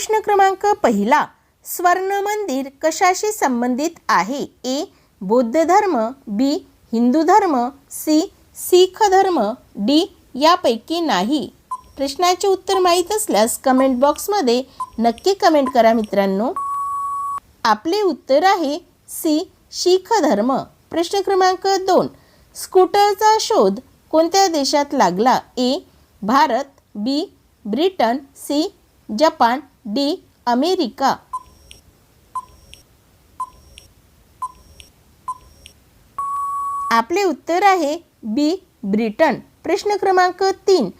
प्रश्न क्रमांक पहिला स्वर्ण मंदिर कशाशी संबंधित आहे? ए बौद्ध धर्म बी हिंदू धर्म सी सीख धर्म डी यापैकी नाही. प्रश्नाचे उत्तर माहीत असल्यास कमेंट बॉक्समध्ये नक्की कमेंट करा मित्रांनो. आपले उत्तर आहे सी शीख धर्म. प्रश्न क्रमांक दोन स्कूटरचा शोध कोणत्या देशात लागला? A Bharat B Britain C Japan D America. आपले उत्तर आहे बी ब्रिटन. प्रश्न क्रमांक तीन.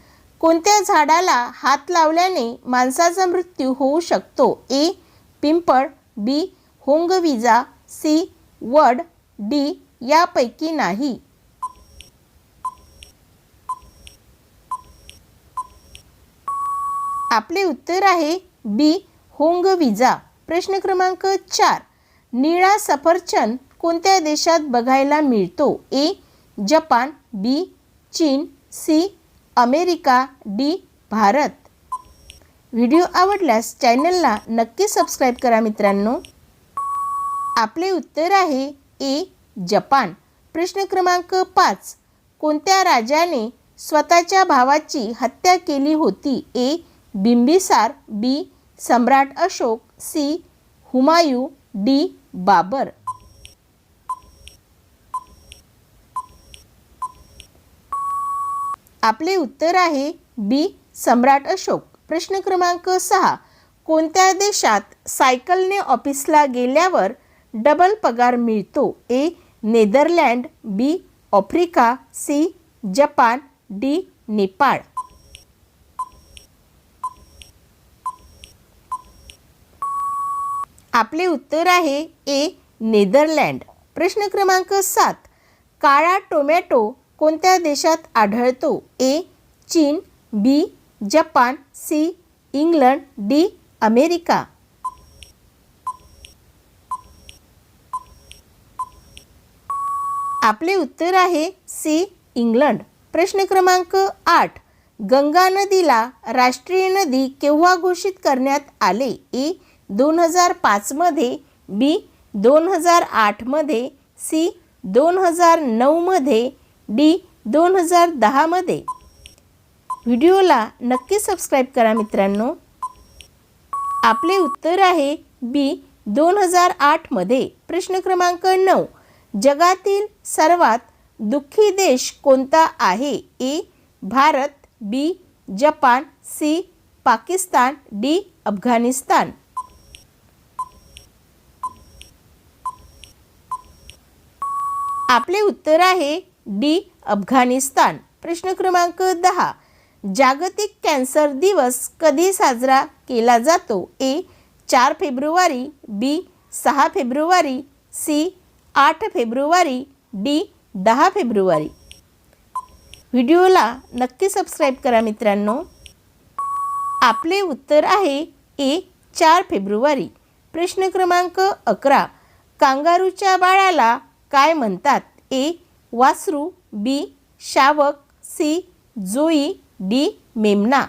कोणत्या झाडाला हात लावल्याने माणसाचा मृत्यू होऊ शकतो? ए पिंपळ बी होंगविजा सी वड डी यापैकी नाही. आपले उत्तर आहे बी होंग विजा प्रश्न क्रमांक चार. निळा सफरचंद कोणत्या देशात बघायला मिळतो? ए जपान बी चीन C America D Bharat. Video आवडल्यास चॅनलला नक्की सबस्क्राईब करा मित्रांनो. आपले उत्तर आहे ए जपान. प्रश्न क्रमांक पाच. कोणत्या राजाने स्वतःच्या भावाची हत्या केली होती? A Bimbisara B. Samrat Ashoka C. Humayun D. Babur. आपले उत्तर आहे बी. सम्राट अशोक. प्रश्न क्रमांक सहा. कोणत्या देशात सायकलने ऑफिसला गेल्यावर डबल पगार मिळतो? A. Netherland B. Africa C. Japan D. Nepal. आपले उत्तर आहे ए नेदरलँड. प्रश्न क्रमांक सात. काळा टोमॅटो कोणत्या देशात आढळतो? ए चीन B Japan C England D America. आपले उत्तर आहे सी इंग्लंड. प्रश्न क्रमांक आठ. गंगा नदीला राष्ट्रीय नदी केव्हा घोषित करण्यात आले? ए दोन हजार पाचमध्ये बी दोन हजार आठमध्ये सी दोन हजार नऊमध्ये डी दोन हजार दहामध्ये व्हिडिओला नक्की सबस्क्राईब करा मित्रांनो. आपले उत्तर आहे बी दोन हजार आठमध्ये प्रश्न क्रमांक नऊ. जगातील सर्वात दुःखी देश कोणता आहे? A Bharat B Japan C Pakistan D Afghanistan. आपले उत्तर आहे डी अफगाणिस्तान. प्रश्न क्रमांक दहा. जागतिक कॅन्सर दिवस कधी साजरा केला जातो? ए चार फेब्रुवारी बी सहा फेब्रुवारी सी आठ फेब्रुवारी डी दहा फेब्रुवारी. व्हिडिओला नक्की सबस्क्राईब करा मित्रांनो. आपले उत्तर आहे ए चार फेब्रुवारी. प्रश्न क्रमांक अकरा. कांगारूच्या बाळाला काय म्हणतात? ए वासरू बी शावक सी जोई डी मेमना.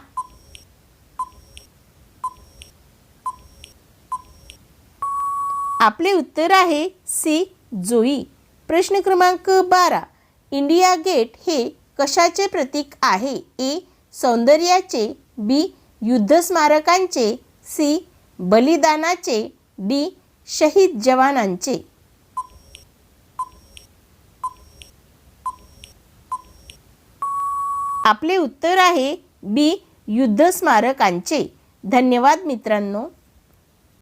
आपले उत्तर आहे सी जोई. प्रश्न क्रमांक बारा. इंडिया गेट हे कशाचे प्रतीक आहे? ए सौंदर्याचे बी युद्ध स्मारकांचे सी बलिदानाचे डी शहीद जवानांचे. आपले उत्तर आहे बी. युद्ध स्मारकांचे धन्यवाद मित्रांनो.